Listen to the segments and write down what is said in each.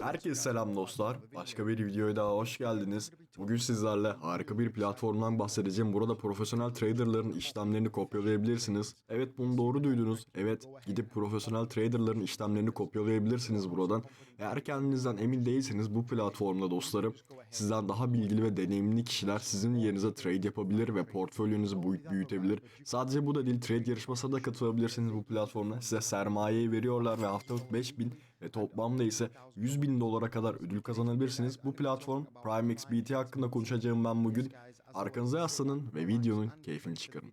Herkese selam dostlar. Başka bir videoya daha hoş geldiniz. Bugün sizlerle harika bir platformdan bahsedeceğim. Burada profesyonel traderların işlemlerini kopyalayabilirsiniz. Evet bunu doğru duydunuz. Evet gidip profesyonel traderların işlemlerini kopyalayabilirsiniz buradan. Eğer kendinizden emin değilseniz bu platformda dostlarım sizden daha bilgili ve deneyimli kişiler sizin yerinize trade yapabilir ve portföyünüzü büyüt- büyütebilir. Sadece bu da değil trade yarışmasına da katılabilirsiniz bu platformda. Size sermayeyi veriyorlar ve haftalık 5000 ve toplamda ise 100 bin dolara kadar ödül kazanabilirsiniz. Bu platform Prime XBT hakkında konuşacağım ben bugün. Arkanıza yaslanın ve videonun keyfini çıkarın.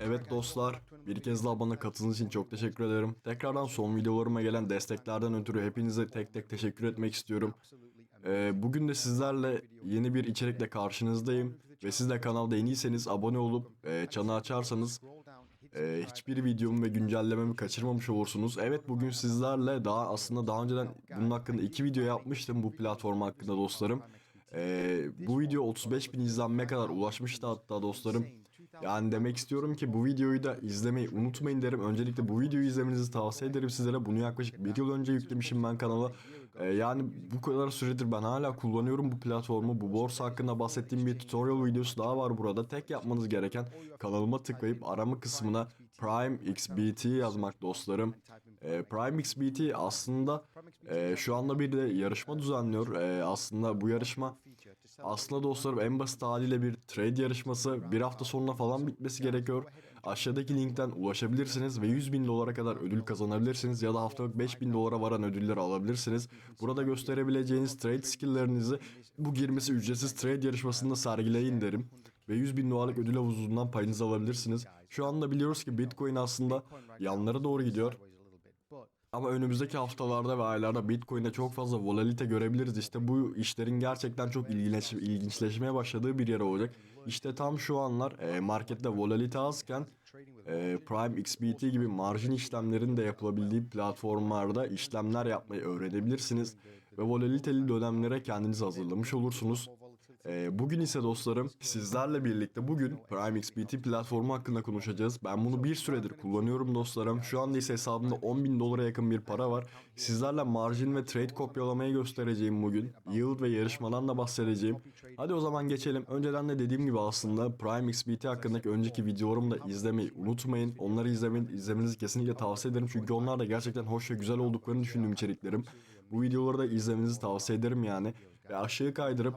Evet dostlar, bir kez daha bana katıldığınız için çok teşekkür ederim. Tekrardan son videolarıma gelen desteklerden ötürü hepinize tek tek teşekkür etmek istiyorum. Ee, bugün de sizlerle yeni bir içerikle karşınızdayım. Ve siz de kanalda yeniyseniz abone olup e, çanı açarsanız e, hiçbir videomu ve güncellememi kaçırmamış olursunuz. Evet bugün sizlerle daha aslında daha önceden bunun hakkında iki video yapmıştım bu platform hakkında dostlarım. Ee, bu video 35 bin izlenme kadar ulaşmıştı hatta dostlarım. Yani demek istiyorum ki bu videoyu da izlemeyi unutmayın derim. Öncelikle bu videoyu izlemenizi tavsiye ederim sizlere. Bunu yaklaşık bir yıl önce yüklemişim ben kanala. Ee, yani bu kadar süredir ben hala kullanıyorum bu platformu. Bu borsa hakkında bahsettiğim bir tutorial videosu daha var burada. Tek yapmanız gereken kanalıma tıklayıp arama kısmına Prime XBT yazmak dostlarım. Ee, Prime XBT aslında e, şu anda bir de yarışma düzenliyor. Ee, aslında bu yarışma aslında dostlarım en basit haliyle bir trade yarışması bir hafta sonra falan bitmesi gerekiyor. Aşağıdaki linkten ulaşabilirsiniz ve 100 bin dolara kadar ödül kazanabilirsiniz ya da haftalık 5 bin dolara varan ödülleri alabilirsiniz. Burada gösterebileceğiniz trade skilllerinizi bu girmesi ücretsiz trade yarışmasında sergileyin derim. Ve 100 bin dolarlık ödül havuzundan payınızı alabilirsiniz. Şu anda biliyoruz ki Bitcoin aslında yanlara doğru gidiyor. Ama önümüzdeki haftalarda ve aylarda Bitcoin'de çok fazla volatilite görebiliriz. İşte bu işlerin gerçekten çok ilginç, ilginçleşmeye başladığı bir yer olacak. İşte tam şu anlar e, markette volatilite azken e, Prime XBT gibi marjin işlemlerin de yapılabildiği platformlarda işlemler yapmayı öğrenebilirsiniz. Ve volatiliteli dönemlere kendinizi hazırlamış olursunuz. E, bugün ise dostlarım sizlerle birlikte bugün Prime XBT platformu hakkında konuşacağız. Ben bunu bir süredir kullanıyorum dostlarım. Şu anda ise hesabımda 10 bin dolara yakın bir para var. Sizlerle marjin ve trade kopyalamayı göstereceğim bugün. Yield ve yarışmadan da bahsedeceğim. Hadi o zaman geçelim. Önceden de dediğim gibi aslında Prime XBT hakkındaki önceki videolarımı da izlemeyi unutmayın. Onları izlemeyi, izlemenizi kesinlikle tavsiye ederim. Çünkü onlar da gerçekten hoş ve güzel olduklarını düşündüğüm içeriklerim. Bu videoları da izlemenizi tavsiye ederim yani. Ve aşağı kaydırıp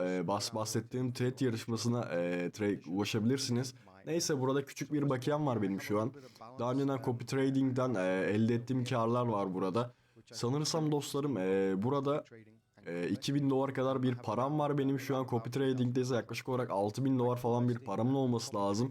e, bas bahsettiğim trade yarışmasına e, trade ulaşabilirsiniz. Neyse burada küçük bir bakiyem var benim şu an. Daha önceden copy trading'den e, elde ettiğim karlar var burada. Sanırsam dostlarım e, burada e, 2000 dolar kadar bir param var benim şu an copy trading'de ise yaklaşık olarak 6000 dolar falan bir paramın olması lazım.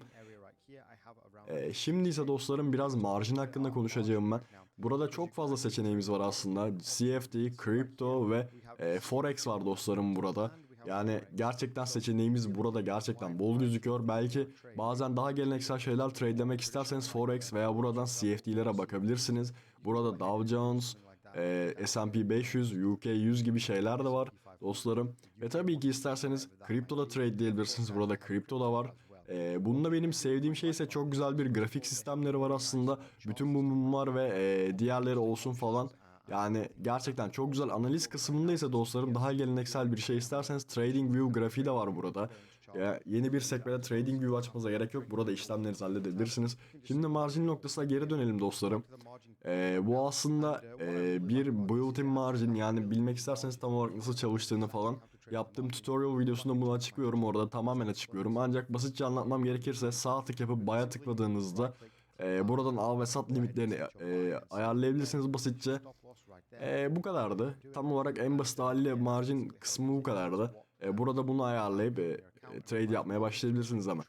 E, şimdi ise dostlarım biraz marjin hakkında konuşacağım ben. Burada çok fazla seçeneğimiz var aslında. CFD, Crypto ve e, Forex var dostlarım burada. Yani gerçekten seçeneğimiz burada gerçekten bol gözüküyor. Belki bazen daha geleneksel şeyler tradelemek isterseniz Forex veya buradan CFD'lere bakabilirsiniz. Burada Dow Jones, e, S&P 500, UK 100 gibi şeyler de var dostlarım. Ve tabii ki isterseniz kripto da trade diyebilirsiniz. Burada kripto da var. Ee, bunda benim sevdiğim şey ise çok güzel bir grafik sistemleri var aslında. Bütün bu mumlar ve e, diğerleri olsun falan. Yani gerçekten çok güzel analiz kısmında ise dostlarım daha geleneksel bir şey isterseniz Trading View grafiği de var burada. Ya, yeni bir sekmede Trading View açmanıza gerek yok. Burada işlemlerinizi halledebilirsiniz. Şimdi marjin noktasına geri dönelim dostlarım. Ee, bu aslında e, bir built-in margin yani bilmek isterseniz tam olarak nasıl çalıştığını falan yaptığım tutorial videosunda bunu açıklıyorum orada tamamen açıklıyorum. Ancak basitçe anlatmam gerekirse sağ tık yapıp baya tıkladığınızda e, buradan al ve sat limitlerini e, ayarlayabilirsiniz basitçe. E, bu kadardı. Tam olarak en basit haliyle margin kısmı bu kadardı. E, burada bunu ayarlayıp e, trade yapmaya başlayabilirsiniz ama.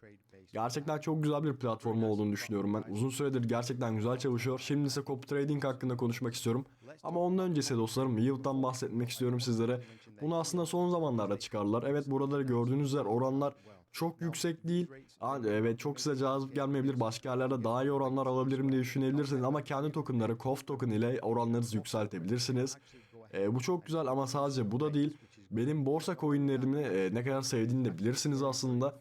Gerçekten çok güzel bir platform olduğunu düşünüyorum ben. Uzun süredir gerçekten güzel çalışıyor. Şimdi ise copy trading hakkında konuşmak istiyorum. Ama ondan öncesi dostlarım yield'dan bahsetmek istiyorum sizlere. Bunu aslında son zamanlarda çıkardılar. Evet burada gördüğünüz üzere oranlar çok yüksek değil. Ha, Evet çok size cazip gelmeyebilir. Başka yerlerde daha iyi oranlar alabilirim diye düşünebilirsiniz. Ama kendi tokenları KOF token ile oranlarınızı yükseltebilirsiniz. E, bu çok güzel ama sadece bu da değil. Benim borsa coinlerimi e, ne kadar sevdiğini de bilirsiniz aslında.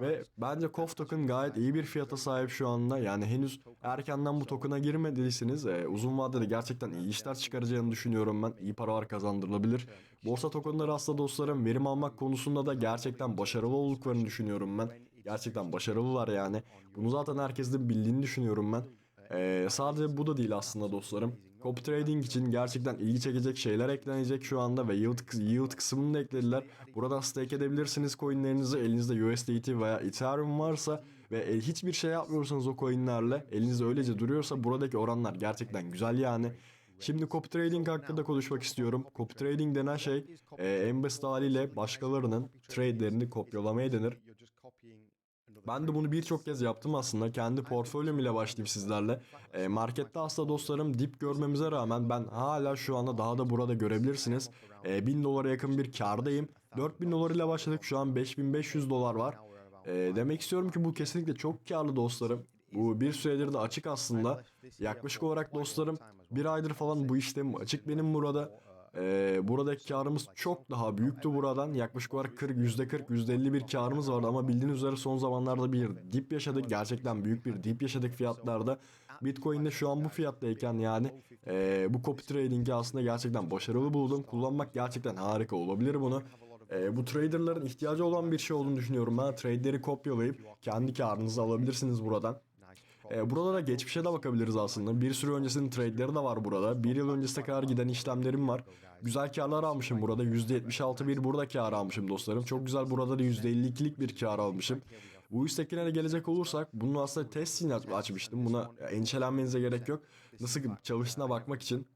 Ve bence KOF token gayet iyi bir fiyata sahip şu anda. Yani henüz erkenden bu token'a girmediyseniz e, uzun vadede gerçekten iyi işler çıkaracağını düşünüyorum ben. İyi paralar kazandırılabilir. Borsa tokenları aslında dostlarım verim almak konusunda da gerçekten başarılı olduklarını düşünüyorum ben. Gerçekten başarılılar yani. Bunu zaten herkesin bildiğini düşünüyorum ben. Ee, sadece bu da değil aslında dostlarım. Copy trading için gerçekten ilgi çekecek şeyler eklenecek şu anda ve yield, yield kısmını da eklediler. Buradan stake edebilirsiniz coinlerinizi. Elinizde USDT veya Ethereum varsa ve hiçbir şey yapmıyorsanız o coinlerle elinizde öylece duruyorsa buradaki oranlar gerçekten güzel yani. Şimdi copy trading hakkında konuşmak istiyorum. Copy trading denen şey e, en basit haliyle başkalarının trade'lerini kopyalamaya denir. Ben de bunu birçok kez yaptım aslında. Kendi portfolyom ile başlayayım sizlerle. E, markette aslında dostlarım dip görmemize rağmen ben hala şu anda daha da burada görebilirsiniz. E, 1000 dolara yakın bir kardayım. 4000 dolar ile başladık. Şu an 5500 dolar var. E, demek istiyorum ki bu kesinlikle çok karlı dostlarım. Bu bir süredir de açık aslında. Yaklaşık olarak dostlarım bir aydır falan bu işlem açık benim burada. Ee, buradaki karımız çok daha büyüktü buradan. Yaklaşık olarak 40, %40, %50 bir karımız vardı ama bildiğiniz üzere son zamanlarda bir dip yaşadık. Gerçekten büyük bir dip yaşadık fiyatlarda. Bitcoin'de şu an bu fiyattayken yani e, bu copy trading'i aslında gerçekten başarılı buldum. Kullanmak gerçekten harika olabilir bunu. E, bu traderların ihtiyacı olan bir şey olduğunu düşünüyorum ben. Trade'leri kopyalayıp kendi karınızı alabilirsiniz buradan. E, burada da geçmişe de bakabiliriz aslında. Bir sürü öncesinin trade'leri de var burada. Bir yıl öncesine kadar giden işlemlerim var. Güzel karlar almışım burada. %76 bir burada kar almışım dostlarım. Çok güzel burada da %52'lik bir kar almışım. Bu üsttekine de gelecek olursak bunu aslında test aç- açmıştım. Buna endişelenmenize gerek yok. Nasıl çalıştığına bakmak için.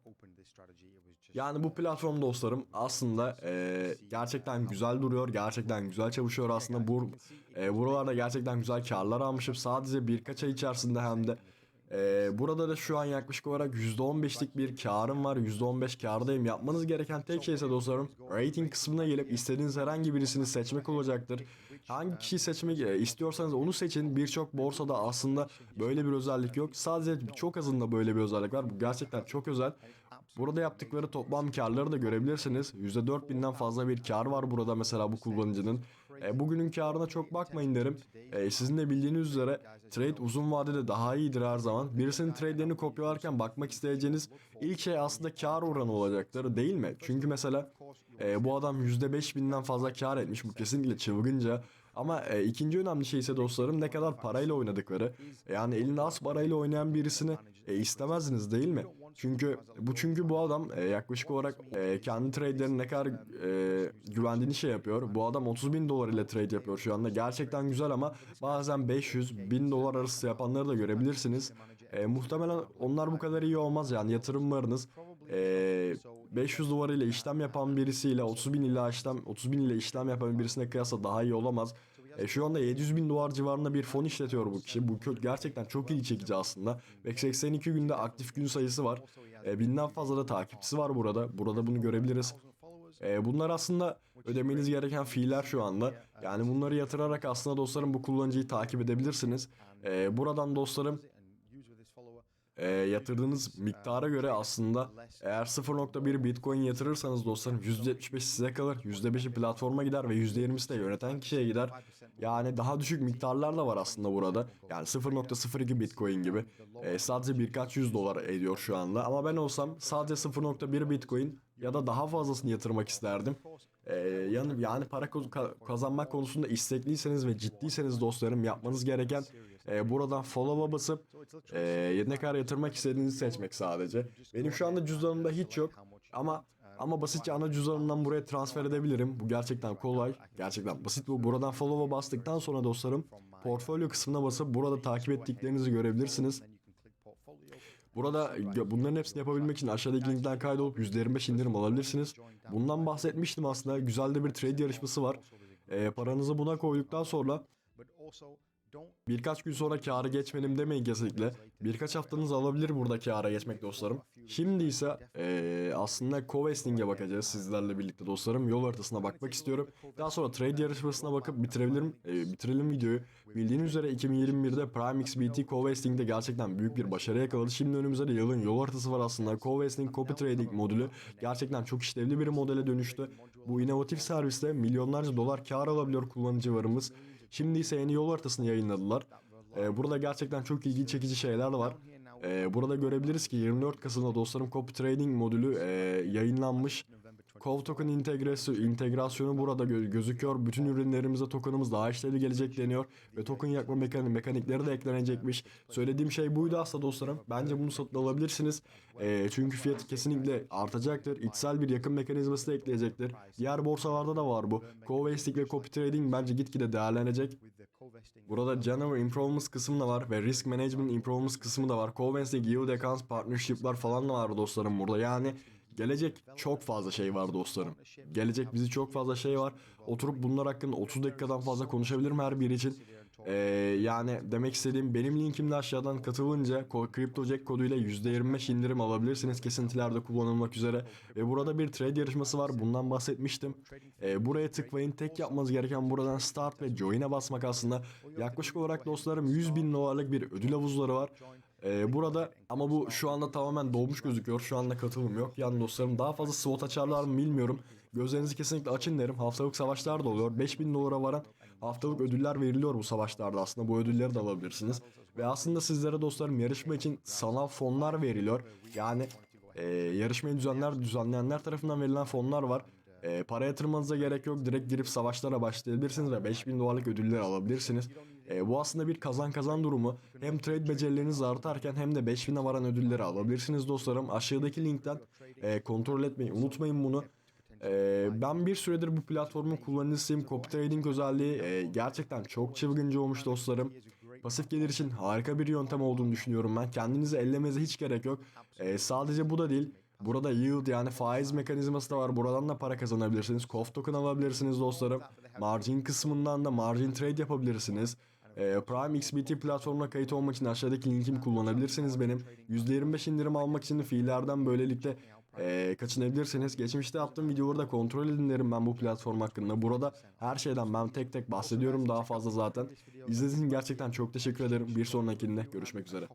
Yani bu platform dostlarım aslında e, gerçekten güzel duruyor. Gerçekten güzel çalışıyor aslında. Bu, e, buralarda gerçekten güzel karlar almışım. Sadece birkaç ay içerisinde hem de. E, burada da şu an yaklaşık olarak %15'lik bir karım var. %15 kardayım. Yapmanız gereken tek şey ise dostlarım rating kısmına gelip istediğiniz herhangi birisini seçmek olacaktır. Hangi kişiyi seçmek istiyorsanız onu seçin. Birçok borsada aslında böyle bir özellik yok. Sadece çok azında böyle bir özellik var. Bu gerçekten çok özel. Burada yaptıkları toplam karları da görebilirsiniz. %4000'den fazla bir kar var burada mesela bu kullanıcının. E, bugünün karına çok bakmayın derim. E, sizin de bildiğiniz üzere trade uzun vadede daha iyidir her zaman. Birisinin trade'lerini kopyalarken bakmak isteyeceğiniz ilk şey aslında kar oranı olacaktır değil mi? Çünkü mesela e, bu adam %5000'den fazla kar etmiş. Bu kesinlikle çılgınca. Ama e, ikinci önemli şey ise dostlarım ne kadar parayla oynadıkları. Yani elinde az parayla oynayan birisini e, istemezdiniz değil mi? Çünkü bu çünkü bu adam e, yaklaşık olarak e, kendi trade'lerini ne kadar e, güvendiğini şey yapıyor. Bu adam 30 bin dolar ile trade yapıyor şu anda. Gerçekten güzel ama bazen 500 bin dolar arası yapanları da görebilirsiniz. E, muhtemelen onlar bu kadar iyi olmaz yani yatırımlarınız e, 500 dolar ile işlem yapan birisiyle 30 bin ile işlem 30 bin ile işlem yapan birisine kıyasla daha iyi olamaz. E, şu anda 700 bin dolar civarında bir fon işletiyor bu kişi. Bu gerçekten çok ilgi çekici aslında. Ve 82 günde aktif gün sayısı var. E, binden fazla da takipçisi var burada. Burada bunu görebiliriz. E, bunlar aslında ödemeniz gereken fiiller şu anda. Yani bunları yatırarak aslında dostlarım bu kullanıcıyı takip edebilirsiniz. E, buradan dostlarım e, yatırdığınız miktara göre aslında eğer 0.1 Bitcoin yatırırsanız dostlarım %75 size kalır. %5'i platforma gider ve %20'si de yöneten kişiye gider. Yani daha düşük miktarlar da var aslında burada. Yani 0.02 Bitcoin gibi. E, sadece birkaç yüz dolar ediyor şu anda. Ama ben olsam sadece 0.1 Bitcoin ya da daha fazlasını yatırmak isterdim. Ee, yani, yani para kazanmak konusunda istekliyseniz ve ciddiyseniz dostlarım yapmanız gereken e, buradan follow'a basıp e, ne kadar yatırmak istediğinizi seçmek sadece. Benim şu anda cüzdanımda hiç yok ama ama basitçe ana cüzdanımdan buraya transfer edebilirim. Bu gerçekten kolay. Gerçekten basit bu. Buradan follow'a bastıktan sonra dostlarım portfolyo kısmına basıp burada takip ettiklerinizi görebilirsiniz. Burada bunların hepsini yapabilmek için aşağıdaki linkten kaydolup %25 indirim alabilirsiniz. Bundan bahsetmiştim aslında. Güzel de bir trade yarışması var. Ee, paranızı buna koyduktan sonra birkaç gün sonra kâra geçmenim demeyin kesinlikle. Birkaç haftanız alabilir burada kâra geçmek dostlarım. Şimdi ise ee, aslında co-vesting'e bakacağız sizlerle birlikte dostlarım. Yol haritasına bakmak istiyorum. Daha sonra trade yarışmasına bakıp bitirebilirim. Ee, bitirelim videoyu. Bildiğiniz üzere 2021'de Prime XBT co-vesting'de gerçekten büyük bir başarı yakaladı. Şimdi önümüzde de yılın yol haritası var aslında. Co-vesting copy trading modülü gerçekten çok işlevli bir modele dönüştü. Bu inovatif serviste milyonlarca dolar kar alabiliyor kullanıcılarımız. Şimdi ise yeni yol haritasını yayınladılar. Ee, burada gerçekten çok ilgi çekici şeyler var. Ee, burada görebiliriz ki 24 Kasım'da dostlarım Copy Trading modülü e, yayınlanmış. Cove Token integrası, integrasyonu burada gö- gözüküyor. Bütün ürünlerimize tokenımız daha işlevli gelecek deniyor. Ve token yakma mekanik, mekanikleri de eklenecekmiş. Söylediğim şey buydu aslında dostlarım. Bence bunu satın alabilirsiniz. Ee, çünkü fiyatı kesinlikle artacaktır. İçsel bir yakın mekanizması da ekleyecektir. Diğer borsalarda da var bu. Covestic ve Copy Trading bence gitgide değerlenecek. Burada General Improvements kısmı da var ve Risk Management Improvements kısmı da var. Covestic, Yield Accounts, Partnership'lar falan da var dostlarım burada. Yani gelecek çok fazla şey var dostlarım. Gelecek bizi çok fazla şey var. Oturup bunlar hakkında 30 dakikadan fazla konuşabilirim her biri için. Ee, yani demek istediğim benim linkimde aşağıdan katılınca CryptoJack koduyla %25 indirim alabilirsiniz kesintilerde kullanılmak üzere. Ve burada bir trade yarışması var bundan bahsetmiştim. Ee, buraya tıklayın tek yapmanız gereken buradan start ve join'e basmak aslında. Yaklaşık olarak dostlarım 100 bin dolarlık bir ödül havuzları var. Ee, burada ama bu şu anda tamamen dolmuş gözüküyor. Şu anda katılım yok. Yani dostlarım daha fazla slot açarlar mı bilmiyorum. Gözlerinizi kesinlikle açın derim. Haftalık savaşlar da oluyor. 5000 dolara varan haftalık ödüller veriliyor bu savaşlarda aslında. Bu ödülleri de alabilirsiniz. Ve aslında sizlere dostlarım yarışma için sanal fonlar veriliyor. Yani e, yarışmayı düzenler, düzenleyenler tarafından verilen fonlar var. E, para yatırmanıza gerek yok. Direkt girip savaşlara başlayabilirsiniz ve 5000 dolarlık ödüller alabilirsiniz. E, bu aslında bir kazan kazan durumu. Hem trade becerileriniz artarken hem de 5000'e varan ödülleri alabilirsiniz dostlarım. Aşağıdaki linkten e, kontrol etmeyi unutmayın bunu. E, ben bir süredir bu platformun kullanıcısıyım. Copy trading özelliği e, gerçekten çok çılgınca olmuş dostlarım. Pasif gelir için harika bir yöntem olduğunu düşünüyorum ben. Kendinizi ellemenize hiç gerek yok. E, sadece bu da değil. Burada yield yani faiz mekanizması da var. Buradan da para kazanabilirsiniz. COF token alabilirsiniz dostlarım. Margin kısmından da margin trade yapabilirsiniz. Ee, Prime XBT platformuna kayıt olmak için aşağıdaki linkimi kullanabilirsiniz benim. %25 indirim almak için de fiillerden böylelikle ee, kaçınabilirsiniz. Geçmişte yaptığım videoları da kontrol edin derim ben bu platform hakkında. Burada her şeyden ben tek tek bahsediyorum daha fazla zaten. İzlediğiniz için gerçekten çok teşekkür ederim. Bir sonrakinde görüşmek üzere.